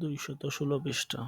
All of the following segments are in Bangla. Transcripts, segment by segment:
দুইশত ষোলো পৃষ্ঠা।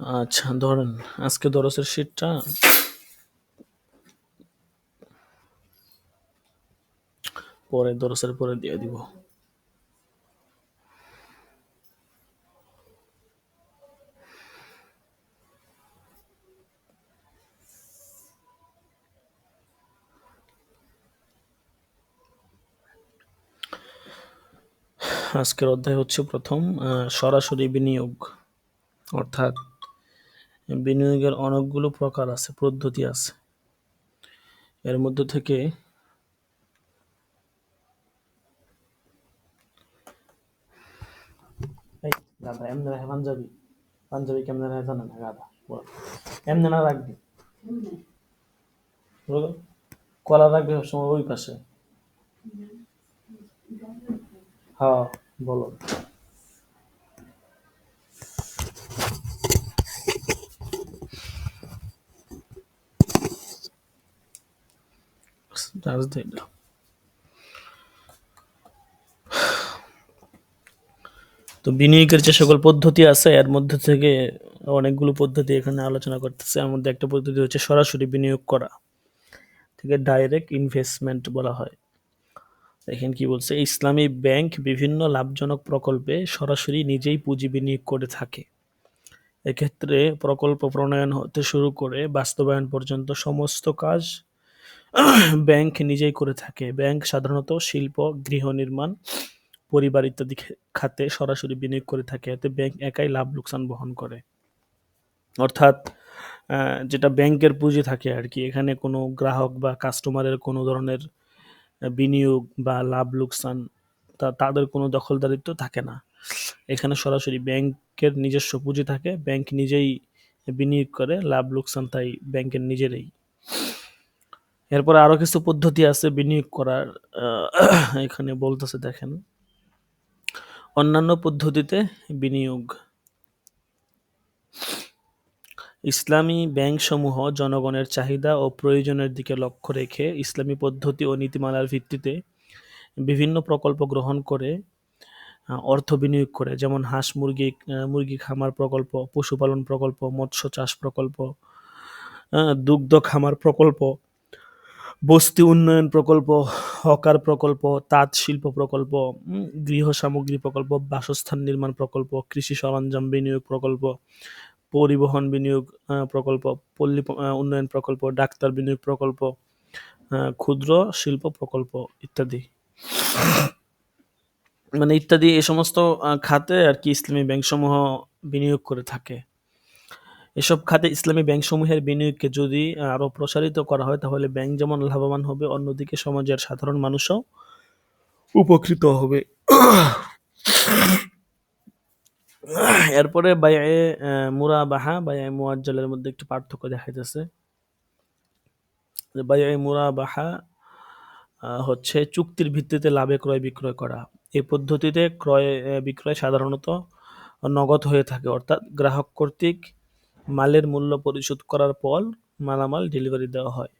আচ্ছা ধরেন আজকে দরসের শীটটা পরে দরসের পরে দিয়ে দিব। আজকের অধ্যায় হচ্ছে প্রথম সরাসরি বিনিয়োগ। অর্থাৎ বিনিয়োগের অনেকগুলো প্রকার আছে পদ্ধতি আছে। এর মধ্যে থেকে গাধা এমনি রাখে পাঞ্জাবি। পাঞ্জাবি কেমনে রাখে জানে না গাধা এমনি না রাখবি? কলা রাখবি সবসময় ওই পাশে? হ্যাঁ। বলো। তো বিনিয়োগের যে সকল পদ্ধতি আছে, এর মধ্যে থেকে অনেকগুলো পদ্ধতি এখানে আলোচনা করতেছে। এর মধ্যে একটা পদ্ধতি হচ্ছে সরাসরি বিনিয়োগ করা থেকে ডাইরেক্ট ইনভেস্টমেন্ট বলা হয়। দেখেন কি বলছে, ইসলামী ব্যাংক বিভিন্ন লাভজনক প্রকল্পে সরাসরি নিজেই পুঁজি বিনিয়োগ করে থাকে। এক্ষেত্রে প্রকল্প প্রণয়ন হতে শুরু করে বাস্তবায়ন পর্যন্ত সমস্ত কাজ ব্যাংক নিজেই করে থাকে। ব্যাংক সাধারণত শিল্প, গৃহ নির্মাণ, পরিবার ইত্যাদি খাতে সরাসরি বিনিয়োগ করে থাকে। এতে ব্যাংক একাই লাভ লোকসান বহন করে। অর্থাৎ যেটা ব্যাংকের পুঁজি থাকে আর কি, এখানে কোনো গ্রাহক বা কাস্টমারের কোনো ধরনের বিনিয়োগ বা লাভ লোকসান তা, তাদের কোনো দখলদারিত্ব থাকে না। এখানে সরাসরি ব্যাংকের নিজস্ব পুঁজি থাকে, ব্যাংক নিজেই বিনিয়োগ করে, লাভ লোকসান তাই ব্যাংকের নিজেরই। এরপরে আরও কিছু পদ্ধতি আছে বিনিয়োগ করার এখানে বলতেছে দেখেন। অন্যান্য পদ্ধতিতে বিনিয়োগ ইসলামী ব্যাংকসমূহ জনগণের চাহিদা ও প্রয়োজনের দিকে লক্ষ্য রেখে ইসলামী পদ্ধতি ও নীতিমালার ভিত্তিতে বিভিন্ন প্রকল্প গ্রহণ করে অর্থ বিনিয়োগ করে, যেমন হাঁস মুরগি মুরগি খামার প্রকল্প, পশুপালন প্রকল্প, মৎস্য চাষ প্রকল্প দুগ্ধ খামার প্রকল্প, বস্তি উন্নয়ন প্রকল্প, হকার প্রকল্প, তাঁত শিল্প প্রকল্প গৃহ সামগ্রী প্রকল্প, বাসস্থান নির্মাণ প্রকল্প, কৃষি সরঞ্জাম বিনিয়োগ প্রকল্প পরিবহন বিনিয়োগ প্রকল্প, পল্লী উন্নয়ন প্রকল্প, ডাক্তার বিনিয়োগ প্রকল্প ক্ষুদ্র শিল্প প্রকল্প ইত্যাদি। মানে ইত্যাদি এই সমস্ত খাতে আর কি ইসলামী ব্যাংকসমূহ বিনিয়োগ করে থাকে। এসব খাতে ইসলামী ব্যাংকসমূহের বিনিয়োগকে যদি আরও প্রসারিত করা হয়, তাহলে ব্যাংক যেমন লাভবান হবে, অন্যদিকে সমাজের সাধারণ মানুষও উপকৃত হবে। এরপরে বায়ে মুরাবাহা বায়ে মুয়াজ্জালের মধ্যে একটু পার্থক্য দেখা যাচ্ছে বায়ে মুরাবাহা হচ্ছে চুক্তির ভিত্তিতে লাভে ক্রয় বিক্রয় করা। এই পদ্ধতিতে ক্রয় বিক্রয় সাধারণত নগদ হয়ে থাকে। অর্থাৎ গ্রাহক কর্তৃক মালের মূল্য পরিশোধ করার পর মালামাল ডেলিভারি দেওয়া হয়।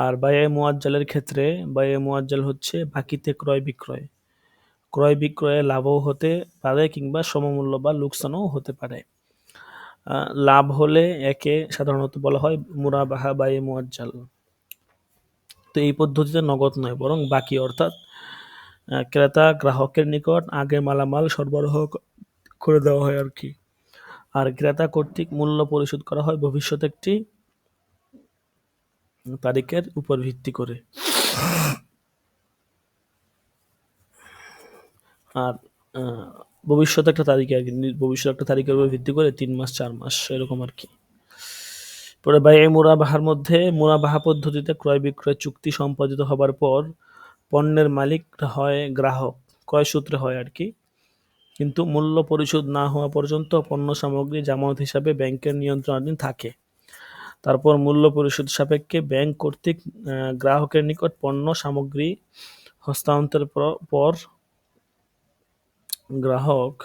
আর বায়ে মোয়াজ্জালের ক্ষেত্রে বায়ে মোয়াজ্জাল হচ্ছে বাকিতে ক্রয় বিক্রয়। ক্রয় বিক্রয়ে লাভও হতে পারে কিংবা সমমূল্য বা লোকসানও হতে পারে। লাভ হলে একে সাধারণত বলা হয় মুরাবাহা বায়ে মোয়াজ্জাল। তো এই পদ্ধতিতে নগদ নয়, বরং বাকি অর্থাৎ ক্রেতা, গ্রাহকের নিকট আগে মালামাল সরবরাহ করে দেওয়া হয় আর কি। আর ক্রেতা কর্তৃক মূল্য পরিশোধ করা হয় ভবিষ্যতে একটি তারিখের উপর ভিত্তি করে। আর ভবিষ্যৎ একটা তারিখে আর কি ভবিষ্যৎ একটা তারিখের উপর ভিত্তি করে তিন মাস, চার মাস, এরকম আর কি। পরে বাই এই মুরাবাহার মধ্যে, মুরাবাহা পদ্ধতিতে ক্রয় বিক্রয় চুক্তি সম্পাদিত হবার পর পণ্যের মালিক হয় গ্রাহক, ক্রয় সূত্রে হয় আর কি। কিন্তু মূল্য পরিশোধ না হওয়া পর্যন্ত পণ্য সামগ্রী জামানত হিসাবে ব্যাংকের নিয়ন্ত্রণাধীন থাকে। তারপর মূল্য পরিশোধ সাপেক্ষে ব্যাংক কর্তৃক গ্রাহকের নিকট পণ্য সামগ্রী হস্তান্তরের পর গ্রাহক,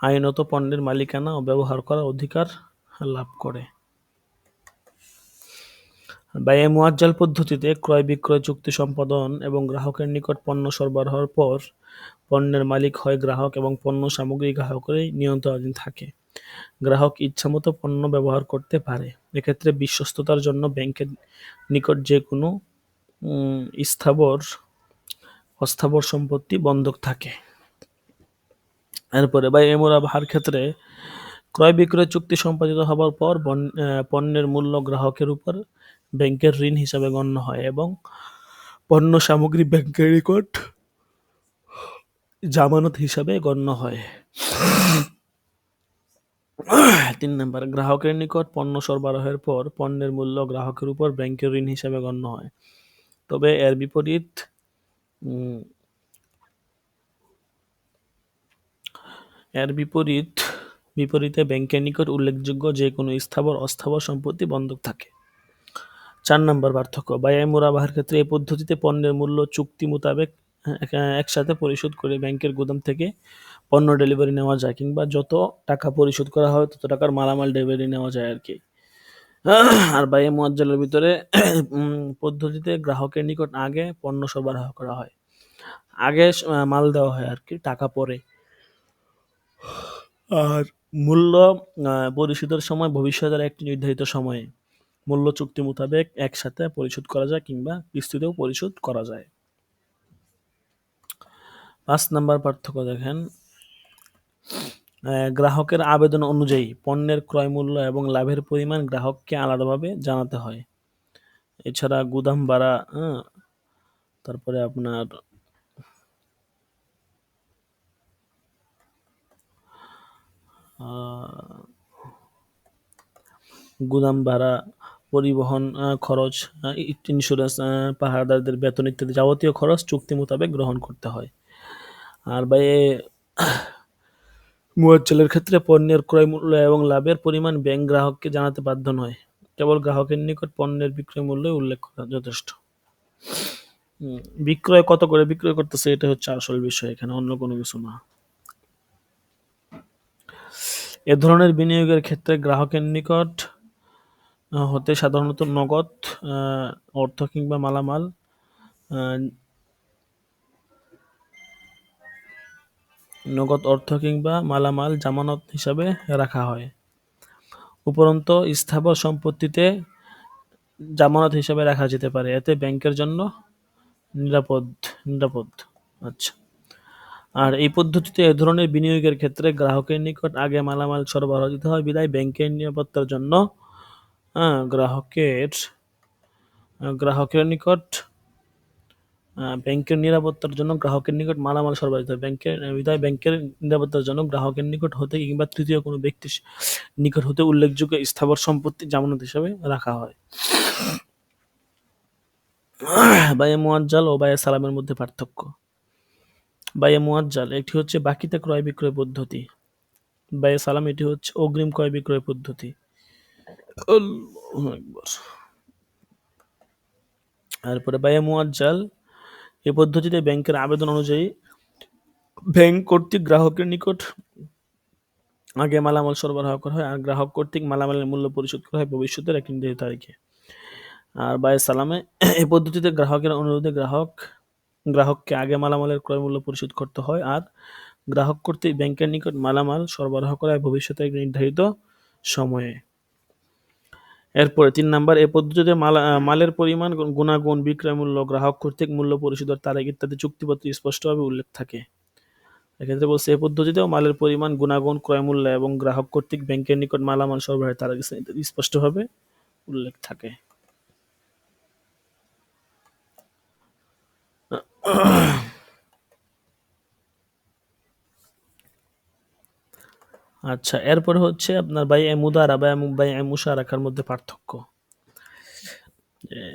আইনত পণ্যের মালিকানা ও ব্যবহার করার অধিকার লাভ করে। ব্যয় মুয়াজ্জাল পদ্ধতিতে ক্রয় বিক্রয় চুক্তি সম্পাদন এবং গ্রাহকের নিকট পণ্য সরবরাহের পর পণ্যের মালিক হয় গ্রাহক এবং পণ্য সামগ্রী গ্রাহকেরই নিয়ন্ত্রণাধীন থাকে। গ্রাহক ইচ্ছামতো পণ্য ব্যবহার করতে পারে। এক্ষেত্রে বিশ্বস্ততার জন্য ব্যাংকের নিকট যে কোনো স্থাবর, অস্থাবর সম্পত্তি বন্ধক থাকে। এরপরে বা এমুরাবাহার ক্ষেত্রে ক্রয় বিক্রয় চুক্তি সম্পাদিত হবার পর পণ্যের মূল্য গ্রাহকের উপর ব্যাংকের ঋণ হিসাবে গণ্য হয় এবং পণ্য সামগ্রী ব্যাংকের নিকট জামানত হিসাবে গণ্য হয়। তিন নম্বর, গ্রাহকের নিকট পণ্য সরবরাহের পর পণ্যের মূল্য গ্রাহকের উপর ব্যাংকের ঋণ হিসাবে গণ্য হয়। তবে এর বিপরীত এর বিপরীত, বিপরীতে ব্যাংকের নিকট উল্লেখযোগ্য যে কোনো স্থাবর অস্থাবর সম্পত্তি বন্ধক থাকে। চার নম্বর পার্থক্য বায়াই মুরাবাহের ক্ষেত্রে এই পদ্ধতিতে পণ্যের মূল্য চুক্তি মোতাবেক একসাথে পরিশোধ করে ব্যাংকের গুদাম থেকে পণ্য ডেলিভারি নেওয়া যায় কিংবা যত টাকা পরিশোধ করা হয়, তত টাকার মালামাল ডেলিভারি নেওয়া যায় আর কি। আর বাইয়ে মোয়াজ্জালের ভিতরে পদ্ধতিতে গ্রাহকের নিকট আগে পণ্য সরবরাহ করা হয়। আগে মাল দেওয়া হয় আর কি, টাকা পরে। আর মূল্য পরিশোধের সময় ভবিষ্যতের একটি নির্ধারিত সময়ে মূল্য চুক্তি মোতাবেক একসাথে পরিশোধ করা যায় কিংবা কিস্তিতেও পরিশোধ করা যায়। পাঁচ নাম্বার পার্থক্য দেখেন। গ্রাহকের আবেদন অনুযায়ী পণ্যের ক্রয় মূল্য এবং লাভের পরিমাণ গ্রাহককে আলাদাভাবে জানাতে হয়। এছাড়া গুদাম ভাড়া তারপরে আপনার গুদাম ভাড়া, পরিবহন খরচ ইন্স্যুরেন্স পাহাড়দারদের বেতন ইত্যাদি যাবতীয় খরচ চুক্তি মোতাবেক গ্রহণ করতে হয়। আর ভাই মুয়াজ্জালের ক্ষেত্রে পণ্যের ক্রয় মূল্য এবং লাভের পরিমাণ ব্যাংক গ্রাহককে জানাতে বাধ্য নয়। কেবল গ্রাহকের নিকট পণ্যের বিক্রয় মূল্য উল্লেখ করা যথেষ্ট। বিক্রয় কত করে বিক্রয় করতেছে, এটা হচ্ছে আসল বিষয় এখানে, অন্য কোনো কিছু না। এ ধরনের বিনিয়োগের ক্ষেত্রে গ্রাহকের নিকট হতে সাধারণত নগদ অর্থ কিংবা মালামাল নগদ অর্থ কিংবা মালামাল জামানত হিসাবে রাখা হয়। উপরন্ত স্থাবর সম্পত্তিতে জামানত হিসাবে রাখা যেতে পারে। এতে ব্যাংকের জন্য নিরাপদ নিরাপদ। আচ্ছা। আর এই পদ্ধতিতে এ ধরনের বিনিয়োগের ক্ষেত্রে গ্রাহকের নিকট আগে মালামাল সরবরাহ দিতে হয়, বিদায় ব্যাংকের নিরাপত্তার জন্য। গ্রাহকের গ্রাহকের নিকট ব্যাংকের নিরাপত্তার জন্য গ্রাহকের নিকট মালামাল সরবরাহ দিতে হয়। ব্যাংকের, বিদায় ব্যাংকের নিরাপত্তার জন্য গ্রাহকের নিকট হতে কিংবা তৃতীয় কোনো ব্যক্তির নিকট হতে উল্লেখযোগ্য স্থাবর সম্পত্তি জামানত হিসাবে রাখা হয়। বায়ে মোয়াজ্জাল ও বায়ে সালামের মধ্যে পার্থক্য। বায়ে মুয়াজ্জাল এটি হচ্ছে বাকিতে ক্রয় বিক্রয় পদ্ধতি। বায়ে সালাম, এটি হচ্ছে অগ্রিম ক্রয় বিক্রয় পদ্ধতি। তারপরে বায়ে মুয়াজ্জাল এই পদ্ধতিতে ব্যাংকের আবেদন অনুযায়ী ব্যাংক কর্তৃক গ্রাহকের নিকট আগে মালামাল সরবরাহ করা হয়, আর গ্রাহক কর্তৃক মালামালের মূল্য পরিশোধ করা হয় ভবিষ্যতের এক তারিখে। আর বায়ে সালামে এই পদ্ধতিতে গ্রাহকের অনুরোধে গ্রাহক গ্রাহককে আগে মালামালের ক্রয় মূল্য পরিশোধ করতে হয় আর গ্রাহক কর্তৃক ব্যাংকের নিকট মালামাল সরবরাহ করা হয় ভবিষ্যতে নির্ধারিত সময়ে। এরপরে তিন নাম্বার এই পদ্ধতিতে মালা মালের পরিমাণ গুণাগুণ, বিক্রয় মূল্য, গ্রাহক কর্তৃক মূল্য পরিশোধের তারিখ ইত্যাদি চুক্তিপত্রে স্পষ্টভাবে উল্লেখ থাকে। এক্ষেত্রে বলছে এই পদ্ধতিতেও মালের পরিমাণ, গুণাগুণ, ক্রয় মূল্য এবং গ্রাহক কর্তৃক ব্যাংকের নিকট মালামাল সরবরাহের তারিখ স্পষ্টভাবে উল্লেখ থাকে। আচ্ছা এরপরে হচ্ছে আপনার বাই এ মুদারা বা বাই এ মুশারাকার মধ্যে পার্থক্য।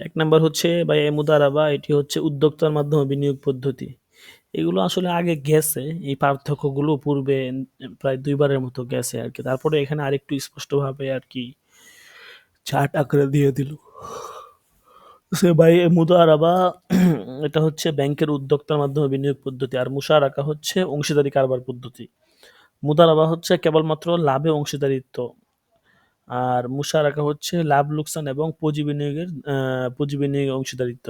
এক নাম্বার হচ্ছে বাই এ মুদারাবা এটি হচ্ছে উদ্যোক্তার মাধ্যমে বিনিয়োগ পদ্ধতি। এগুলো আসলে আগে গেছে, এই পার্থক্যগুলো পূর্বে প্রায় দুইবারের মতো গেছে আর কি। তারপরে এখানে আরেকটু স্পষ্টভাবে আর কি চার্ট আকারে দিয়ে দিল। সে বাই মুদারাবা, এটা হচ্ছে ব্যাংকের উদ্যোক্তার মাধ্যমে বিনিয়োগ পদ্ধতি। আর মুশারাকা হচ্ছে অংশীদারি কারবার পদ্ধতি। মুদারাবা হচ্ছে কেবলমাত্র লাভে অংশীদারিত্ব। আর মুশারাকা হচ্ছে লাভ, লোকসান এবং পুঁজি বিনিয়োগের পুঁজি বিনিয়োগের অংশীদারিত্ব।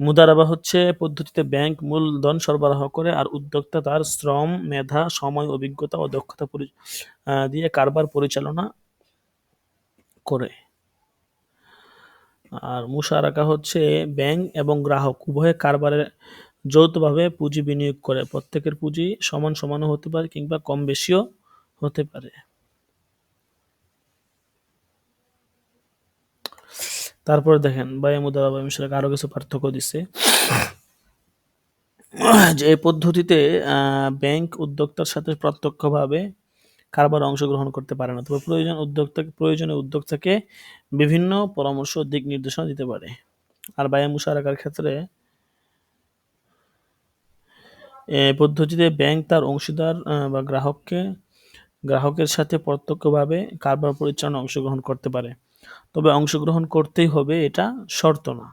মুদারাবা হচ্ছে পদ্ধতিতে ব্যাংক, মূলধন সরবরাহ করে আর উদ্যোক্তা তার শ্রম, মেধা, সময়, অভিজ্ঞতা ও দক্ষতা দিয়ে কারবার পরিচালনা করে। আর মুশারাকা হচ্ছে ব্যাংক এবং গ্রাহক। উভয়ে কারবারে যৌথভাবে পুঁজি বিনিয়োগ করে। প্রত্যেকের পুঁজি সমান সমানও হতে পারে কিংবা কম বেশিও হতে পারে। তারপরে দেখেন বায়া মুদারা বা মিশরাক আরও কিছু পার্থক্য দিচ্ছে যে পদ্ধতিতে ব্যাংক উদ্যোক্তার সাথে প্রত্যক্ষভাবে কারবার অংশগ্রহণ করতে পারে না। তবে প্রয়োজন উদ্যোক্তা, প্রয়োজনে উদ্যোক্তাকে বিভিন্ন পরামর্শ দিক নির্দেশনা দিতে পারে। আর বায়া মুশারাকার ক্ষেত্রে পদ্ধতিতে ব্যাংক তার অংশীদার বা গ্রাহককে, গ্রাহকের সাথে প্রত্যক্ষভাবে কারবার পরিচালনা অংশগ্রহণ করতে পারে। তবে অংশগ্রহণ করতেই হবে এটা শর্ত না।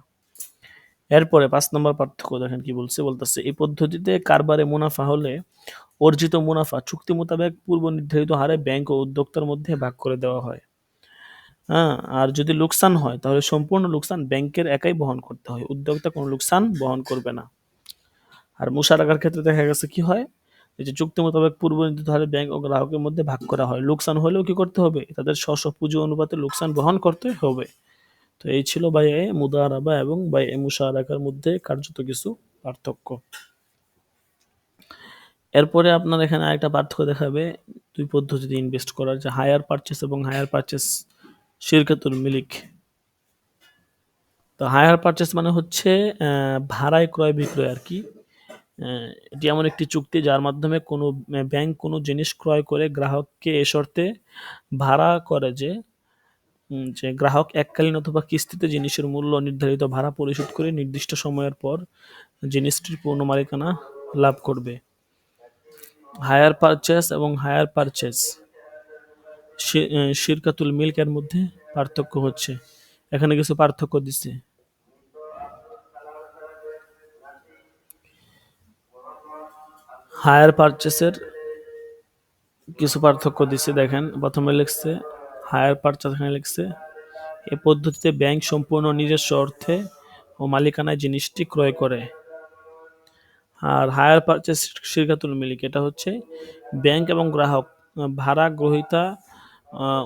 এরপরে পাঁচ নম্বর পার্থক্য দেখেন কি বলছে, বলতেছে, এই পদ্ধতিতে কারবারে মুনাফা হলে অর্জিত মুনাফা চুক্তি মোতাবেক পূর্ব নির্ধারিত হারে ব্যাংক ও উদ্যোক্তার মধ্যে ভাগ করে দেওয়া হয়। হ্যাঁ আর যদি লোকসান হয়, তাহলে সম্পূর্ণ লোকসান ব্যাংকের একাই বহন করতে হয়। উদ্যোক্তা কোনো লোকসান বহন করবে না। আর মুশারাকার ক্ষেত্রে দেখা গেছে কি হয়? যে চুক্তি মোতাবেক পূর্ব নির্ধারিত হারে ব্যাংক ও গ্রাহকের মধ্যে ভাগ করা হয়। লোকসান হলেও কি করতে হবে? তাদের স্ব স্ব পুঁজি অনুপাতে লোকসান বহন করতে হবে। তো এই ছিল বাই এ মুদারাবা এবং বাই এ মুশারাকার মধ্যে কার্যত কিছু পার্থক্য। এরপরে আপনার এখানে আরেকটা পার্থক্য দেখাবে। দুই পদ্ধতিতে ইনভেস্ট করার যে হায়ার পারচেস এবং হায়ার পারচেস শিরকাতুল মিলিক। তো হায়ার পারচেস মানে হচ্ছে ভাড়ায় ক্রয় বিক্রয় আর কি। এটি এমন একটি চুক্তি যার মাধ্যমে কোনো ব্যাংক কোনো জিনিস ক্রয় করে গ্রাহককে এ শর্তে ভাড়া করে যে যে গ্রাহক এককালীন অথবা কিস্তিতে জিনিসের মূল্য নির্ধারিত ভাড়া পরিশোধ করে নির্দিষ্ট সময়ের পর জিনিসটির পূর্ণ মালিকানা লাভ করবে। হায়ার পারচেস এবং হায়ার পারচেস। শিরকাতুল মিল্কের মধ্যে পার্থক্য হচ্ছে। এখানে কিছু পার্থক্য দিচ্ছে হায়ার পারচেসের কিছু পার্থক্য দিচ্ছে দেখেন। প্রথমে লিখছে, হায়ার পারচেস এখানে লিখছে, এ পদ্ধতিতে ব্যাংক সম্পূর্ণ নিজস্ব অর্থে ও মালিকানায় জিনিসটি ক্রয় করে। আর হায়ার পারচেস শিরকাতুল মিলিক, এটা হচ্ছে ব্যাংক এবং গ্রাহক ভাড়া, গ্রহিতা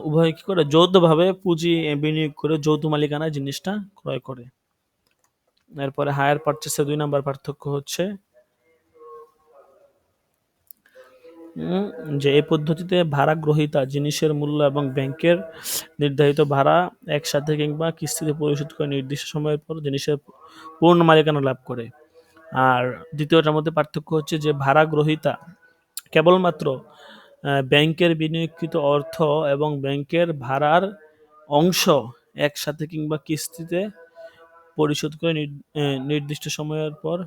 উভয় কী করে? যৌথভাবে পুঁজি বিনিয়োগ করে যৌথ মালিকানায় জিনিসটা ক্রয় করে। এরপরে হায়ার পারচেসের দুই নাম্বার পার্থক্য হচ্ছে যে এই পদ্ধতিতে ভাড়া, গ্রহিতা, জিনিসের মূল্য এবং ব্যাংকের নির্ধারিত ভাড়া একসাথে কিংবা কিস্তিতে পরিশোধ করে নির্দিষ্ট সময়ের পর জিনিসের পূর্ণ মালিকানা লাভ করে। আর দ্বিতীয়টার মধ্যে পার্থক্য হচ্ছে যে ভাড়া গ্রহিতা কেবলমাত্র ব্যাংকের বিনিয়োগকৃত অর্থ এবং ব্যাংকের ভাড়ার অংশ একসাথে কিংবা কিস্তিতে পরিশোধ করে নির্দিষ্ট সময়ের পর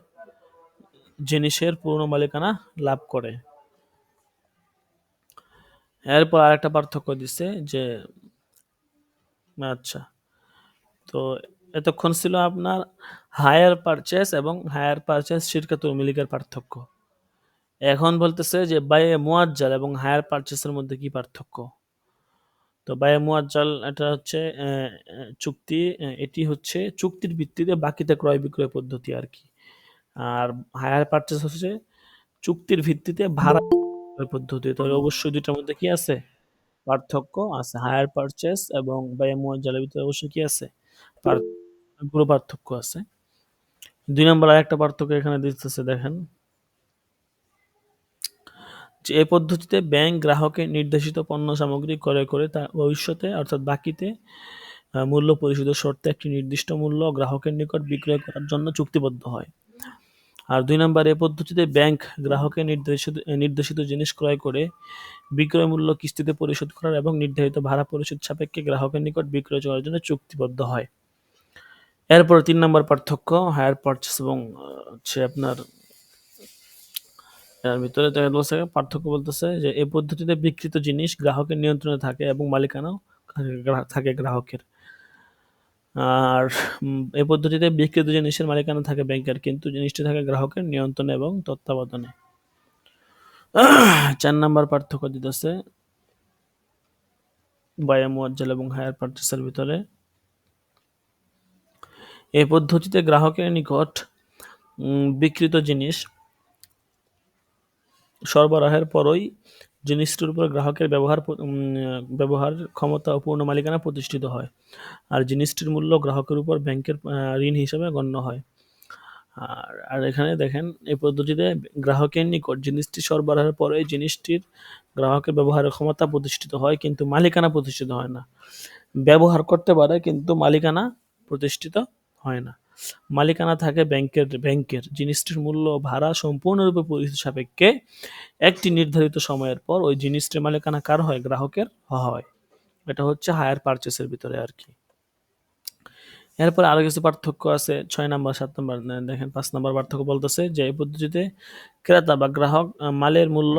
জিনিসের পূর্ণ মালিকানা লাভ করে। এরপর আরেকটা পার্থক্য দিছে যে আচ্ছা তো এতক্ষণ ছিল আপনার হায়ার পারচেস এবং হায়ার পারচেস শিরকাতুল মিলিকের পার্থক্য। এখন বলতেছে যে বায়ে মুয়াজ্জাল এবং হায়ার পারচেসের মধ্যে কি পার্থক্য? তো বায়ে মুয়াজ্জাল এটা হচ্ছে চুক্তি এটি হচ্ছে চুক্তির ভিত্তিতে বাকিতে ক্রয় বিক্রয় পদ্ধতি আর কি। আর হায়ার পারচেস হচ্ছে চুক্তির ভিত্তিতে ভাড়া পদ্ধতি। তবে অবশ্যই দুইটার মধ্যে কি আছে? পার্থক্য আছে। হায়ার পারচেস এবং বায়ে মুয়াজ্জালের ভিতরে অবশ্যই কি আছে? পুরো পার্থক্য আছে। দুই নম্বর আরেকটা পার্থক্য এখানে দিতেছে, দেখেন। যে এই পদ্ধতিতে ব্যাংক গ্রাহকের নির্দেশিত পণ্য সামগ্রী ক্রয় করে তা ভবিষ্যতে, অর্থাৎ বাকিতে মূল্য পরিশোধের শর্তে একটি নির্দিষ্ট মূল্য গ্রাহকের নিকট বিক্রয় করার জন্য চুক্তিবদ্ধ হয়। আর দুই নম্বর এ পদ্ধতিতে ব্যাংক গ্রাহকের নির্দেশিত নির্দেশিত জিনিস ক্রয় করে বিক্রয় মূল্য কিস্তিতে পরিশোধ করার এবং নির্ধারিত ভাড়া পরিশোধ সাপেক্ষে গ্রাহকের নিকট বিক্রয় করার জন্য চুক্তিবদ্ধ হয়। এরপর তিন নম্বর পার্থক্য হায়ার পারচেস এবং হচ্ছে আপনার, এর ভিতরে পার্থক্য বলতেছে যে এই পদ্ধতিতে বিকৃত জিনিস গ্রাহকের নিয়ন্ত্রণে থাকে এবং মালিকানাও থাকে গ্রাহকের। আর এই পদ্ধতিতে বিকৃত জিনিসের মালিকানা থাকে ব্যাংকের কিন্তু জিনিসটি থাকে গ্রাহকের নিয়ন্ত্রণে এবং তত্ত্বাবধানে। চার নাম্বার পার্থক্য দিতেছে, বায়া, মুয়াজ্জাল এবং হায়ার পার্চেসের ভিতরে। এই পদ্ধতিতে গ্রাহকের নিকট বিকৃত জিনিস সরবরাহের পরই জিনিসটির উপর গ্রাহকের ব্যবহার ব্যবহার ক্ষমতা ও পূর্ণ মালিকানা প্রতিষ্ঠিত হয় আর জিনিসটির মূল্য গ্রাহকের উপর ব্যাংকের ঋণ হিসেবে গণ্য হয়। আর আর এখানে দেখেন, এই পদ্ধতিতে গ্রাহকের নিকট জিনিসটি সরবরাহের পরে জিনিসটির গ্রাহকের ব্যবহারের ক্ষমতা প্রতিষ্ঠিত হয়, কিন্তু মালিকানা প্রতিষ্ঠিত হয় না। ব্যবহার করতে পারে, কিন্তু মালিকানা প্রতিষ্ঠিত হয় না। মালিকানা থাকে ব্যাংকের ব্যাংকের জিনিসটির মূল্য ভাড়া সম্পূর্ণরূপে পরিচিত সাপেক্ষে একটি নির্ধারিত সময়ের পর ওই জিনিসটির মালিকানা কার হয়? গ্রাহকের হয়। এটা হচ্ছে হায়ার পারচেসের ভিতরে আর কি। এরপরে আরও কিছু পার্থক্য আছে। ছয় নম্বর, সাত নম্বর দেখেন পাঁচ নাম্বার পার্থক্য বলতেছে যে এই পদ্ধতিতে ক্রেতা বা গ্রাহক মালের মূল্য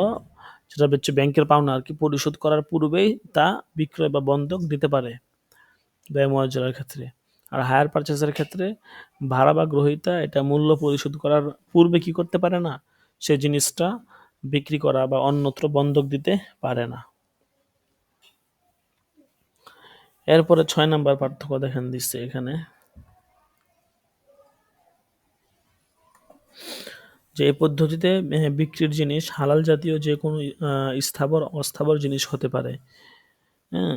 সেটা হচ্ছে ব্যাংকের পাওনা আর কি, পরিশোধ করার পূর্বেই তা বিক্রয় বা বন্ধক দিতে পারে ব্যয় মহাজনের ক্ষেত্রে। আর হায়ার পারচেসের ক্ষেত্রে ভাড়া বা গ্রহিতা এটা মূল্য পরিশোধ করার পূর্বে কি করতে পারে না? সে জিনিসটা বিক্রি করা বা অন্যত্র বন্ধক দিতে পারে না। এরপরে ছয় নাম্বার পার্থক্য দেখেন দিচ্ছে এখানে। যে এই পদ্ধতিতে বিক্রির জিনিস হালাল জাতীয় যে কোনো স্থাবর, অস্থাবর জিনিস হতে পারে। হ্যাঁ?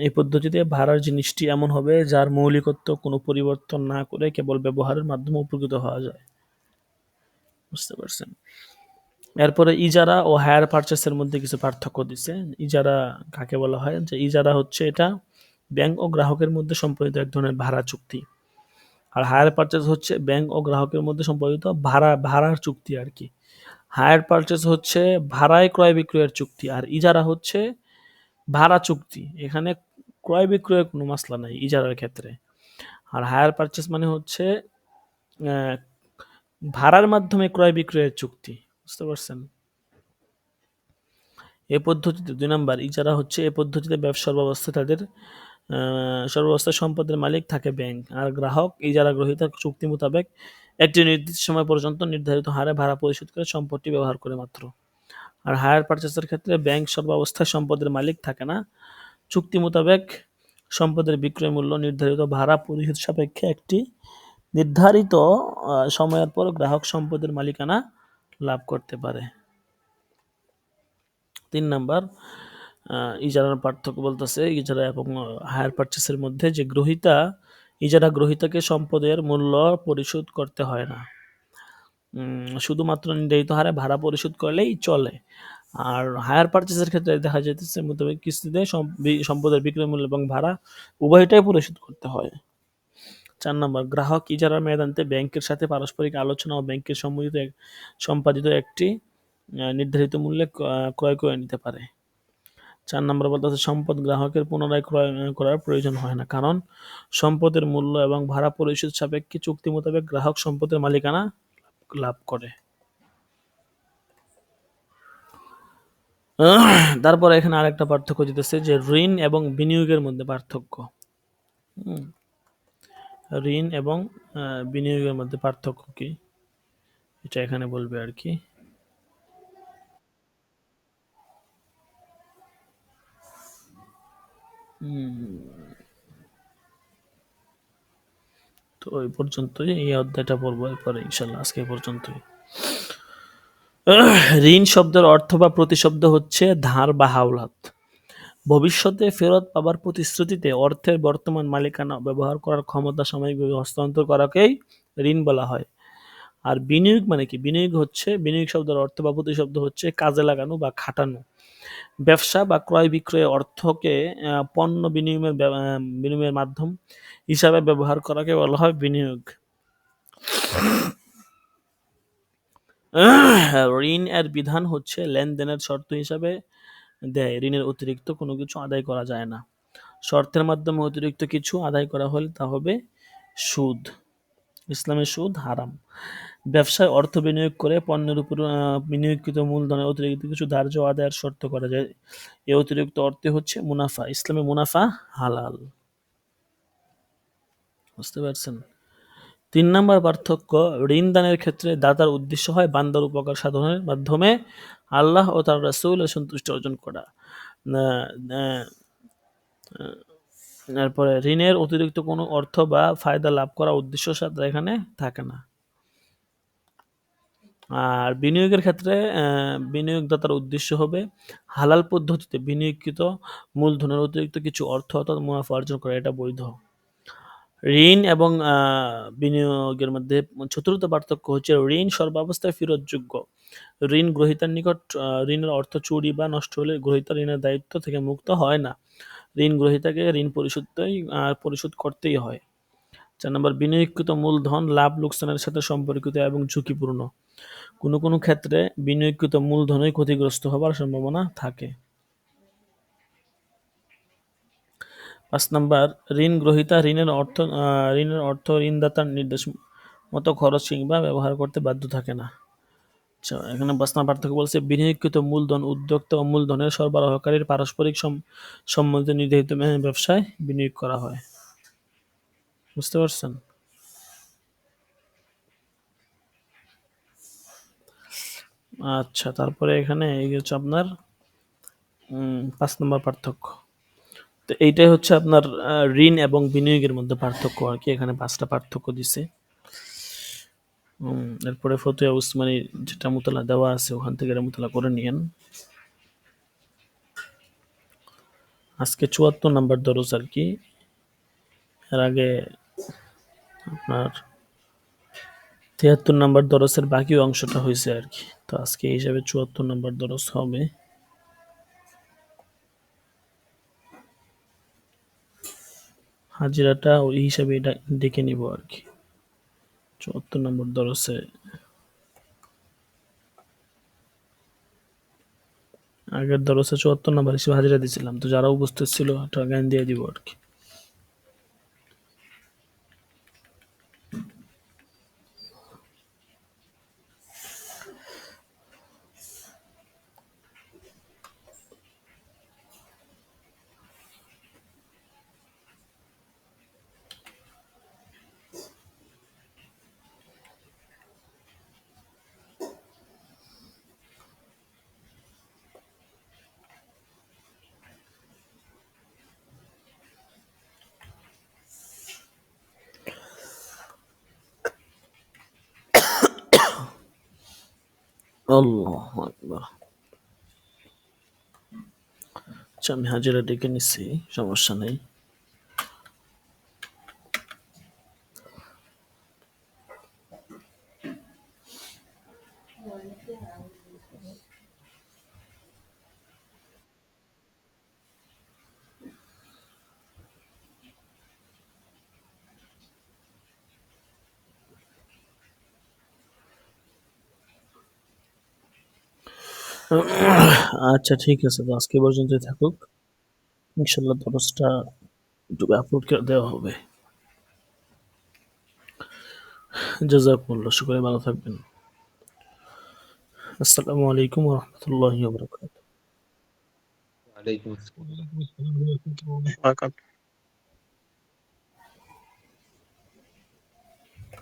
এই পদ্ধতিতে ভাড়ার জিনিসটি এমন হবে যার মৌলিকত্ব কোনো পরিবর্তন না করে কেবল ব্যবহারের মাধ্যমে উপকৃত হওয়া যায়। বুঝতে পারছেন? এরপরে ইজারা ও হায়ার পারচেসের মধ্যে কিছু পার্থক্য দিছে। ইজারা কাকে বলা হয়? যে ইজারা হচ্ছে এটা ব্যাংক ও গ্রাহকের মধ্যে সম্পাদিত এক ধরনের ভাড়া চুক্তি। আর হায়ার পারচেস হচ্ছে ব্যাংক ও গ্রাহকের মধ্যে সম্পাদিত ভাড়া, ভাড়ার চুক্তি আর কি। হায়ার পারচেস হচ্ছে ভাড়ায় ক্রয় বিক্রয়ের চুক্তি। আর ইজারা হচ্ছে ভাড়া চুক্তি। এখানে ক্রয় বিক্রয়ের কোনো মাসলা নাই ইজারার ক্ষেত্রে। আর হায়ার পারচেস মানে হচ্ছে ভাড়ার মাধ্যমে ক্রয় বিক্রয়ের চুক্তি। বুঝতে পারছেন? এ পদ্ধতিতে, দুই নাম্বার, ইজারা হচ্ছে এ পদ্ধতিতে ব্যবসার ব্যবস্থা তাদের সর্বাবস্থায় সম্পদের মালিক থাকে ব্যাংক আর গ্রাহক, ইজারা গ্রহীতার চুক্তি মোতাবেক একটি নির্দিষ্ট সময় পর্যন্ত নির্ধারিত হারে ভাড়া পরিশোধ করে সম্পত্তি ব্যবহার করে মাত্র। আর হায়ার পারচেসের ক্ষেত্রে ব্যাংক সর্বাবস্থায় সম্পদের মালিক থাকে না। চুক্তি মোতাবেক সম্পদের বিক্রয় মূল্য নির্ধারিত ভাড়া পরিশোধ সাপেক্ষে একটি নির্ধারিত সময়ের পর গ্রাহক সম্পদের মালিকানা লাভ করতে পারে। তিন নাম্বার ইজারার পার্থক্য বলতেছে, ইজারা এবং হায়ার পারচেসের মধ্যে যে গ্রহিতা, ইজারা গ্রহিতাকে সম্পদের মূল্য পরিশোধ করতে হয় না। শুধুমাত্র নির্ধারিত হারে ভাড়া পরিশোধ করলেই চলে। আর হায়ার পারচেসের ক্ষেত্রে দেখা যাইতেছে মোতাবেক কিস্তিতে সম্পদের বিক্রয় মূল্য এবং ভাড়া উভয়টাই পরিশোধ করতে হয়। চার নম্বর, গ্রাহক ইজারার মেয়াদান্তে ব্যাংকের সাথে পারস্পরিক আলোচনা ও ব্যাংকের সম্মিলিত সম্পাদিত একটি নির্ধারিত মূল্যে ক্রয় করে নিতে পারে। চার নম্বর বলতে সম্পদ গ্রাহকের পুনরায় ক্রয়, করার প্রয়োজন হয় না, কারণ সম্পদের মূল্য এবং ভাড়া পরিশোধ সাপেক্ষে চুক্তি মোতাবেক গ্রাহক সম্পদের মালিকানা লাভ করে। তারপর এখানে আরেকটা পার্থক্য দিতেছে যে ঋণ এবং বিনিয়োগের মধ্যে পার্থক্য। ঋণ এবং বিনিয়োগের মধ্যে পার্থক্য কি? এটা এখানে বলবে আর কি। হুম। তো ওই পর্যন্তই। এই অধ্যায়টা পড়ব এরপরে ইনশাল্লাহ আজকে পর্যন্তই। ঋণ শব্দের অর্থ বা প্রতিশব্দ হচ্ছে ধার বা হাওলাত। ভবিষ্যতে ফেরত পাবার প্রতিশ্রুতিতে অর্থের বর্তমান মালিকানা ব্যবহার করার ক্ষমতা সাময়িকভাবে হস্তান্তর করাকেই ঋণ বলা হয়। আর বিনিয়োগ মানে কি? বিনিয়োগ হচ্ছে, বিনিয়োগ শব্দের অর্থ বা প্রতিশব্দ হচ্ছে কাজে লাগানো বা খাটানো। ব্যবসা বা ক্রয় বিক্রয়ে অর্থকে পণ্য বিনিময়ের বিনিময়ের মাধ্যম হিসাবে ব্যবহার করাকে বলা হয় বিনিয়োগ। ঋণ এর বিধান হচ্ছে লেনদেনের শর্ত হিসাবে দেয়। ঋণের অতিরিক্ত কোনো কিছু আদায় করা যায় না। শর্তের মাধ্যমে অতিরিক্ত কিছু আদায় করা হলে তা হবে সুদ। ইসলামের সুদ হারাম। ব্যবসায় অর্থ বিনিয়োগ করে পণ্যের উপর বিনিয়োগকৃত মূলধনের অতিরিক্ত কিছু ধার্য আদায়ের শর্ত করা যায়। এই অতিরিক্ত অর্থে হচ্ছে মুনাফা, ইসলামে মুনাফা হালাল। বুঝতে পারছেন? তিন নম্বর পার্থক্য, ঋণ দানের ক্ষেত্রে দাতার উদ্দেশ্য হয় বান্দার উপকার সাধনের মাধ্যমে আল্লাহ ও তার রাসূলের সন্তুষ্টি অর্জন করা। তারপরে ঋণের অতিরিক্ত কোনো অর্থ বা ফায়দা লাভ করা উদ্দেশ্য সাথে এখানে থাকে না। আর বিনিয়োগের ক্ষেত্রে বিনিয়োগদাতার উদ্দেশ্য হবে হালাল পদ্ধতিতে বিনিয়োগকৃত মূলধনের অতিরিক্ত কিছু অর্থ অর্থাৎ মুনাফা অর্জন করা, এটা বৈধ। ঋণ এবং বিনিয়োগের মধ্যে চতুর্থ পার্থক্য হচ্ছে ঋণ সর্বাবস্থায় ফেরতযোগ্য। ঋণ গ্রহীতার নিকট ঋণের অর্থ চুরি বা নষ্ট হলে গ্রহীতা ঋণের দায়িত্ব থেকে মুক্ত হয় না। ঋণ গ্রহীতাকে ঋণ পরিশোধই পরিশোধ করতেই হয়। চার নম্বর, বিনিয়োগকৃত মূলধন লাভ, লোকসানের সাথে সম্পর্কিত এবং ঝুঁকিপূর্ণ। কোনো কোনো ক্ষেত্রে বিনিয়োগকৃত মূলধনই ক্ষতিগ্রস্ত হবার সম্ভাবনা থাকে। পাঁচ নাম্বার, ঋণ গ্রহীতা ঋণের অর্থ ঋণের অর্থ ঋণদাতার নির্দেশ মতো খরচ কিংবা ব্যবহার করতে বাধ্য থাকে না। আচ্ছা এখানে পাঁচ পার্থক্য বলছে, বিনিয়োগকৃত মূলধন উদ্যোক্তা ও মূলধনের সরবরাহকারীর পারস্পরিক সম- সম্মতিতে নির্ধারিত ব্যবসায় বিনিয়োগ করা হয়। বুঝতে পারছেন? আচ্ছা তারপরে এখানে এই হচ্ছে আপনার পাঁচ নম্বর পার্থক্য। তো এইটাই হচ্ছে আপনার ঋণ এবং বিনিয়োগের মধ্যে পার্থক্য আর কি, এখানে পাঁচটা পার্থক্য দিছে। এরপরে ফতুয়া উসমানি যেটা মুতলা দেওয়া আছে, ওখান থেকে মুতলা করে নিয়েন। আজকে চুয়াত্তর নাম্বার দরজ আর কি। এর আগে আপনার তিয়াত্তর নাম্বার দরজের বাকি অংশটা হয়েছে আর কি। তো আজকে এই হিসাবে চুয়াত্তর নাম্বার দরজ হবে। হাজিরাটা ওই হিসাবে এটা ডেকে নিব আর কি। চুয়াত্তর নম্বর দরসে আগের দরসে চুয়াত্তর নম্বর হিসেবে হাজিরা দিয়েছিলাম তো যারা উপস্থিত ছিল একটা জ্ঞান দিয়ে দিব আর কি। আল্লাহ আকবার। আচ্ছা আমি হাজিরা ডেকে নিচ্ছি সমস্যা নেই। আচ্ছা ঠিক আছে তো আজকে পর্যন্তই থাকুক। ইনশাল্লাহ দরজটা ইউটিউবে আপলোড করে দেওয়া হবে। জাজাকুমুল্লাহ শুক্রিয়া ভালো থাকবেন। আসসালামু আলাইকুম রহমতুল্লাহি ওবরাকাতুহ।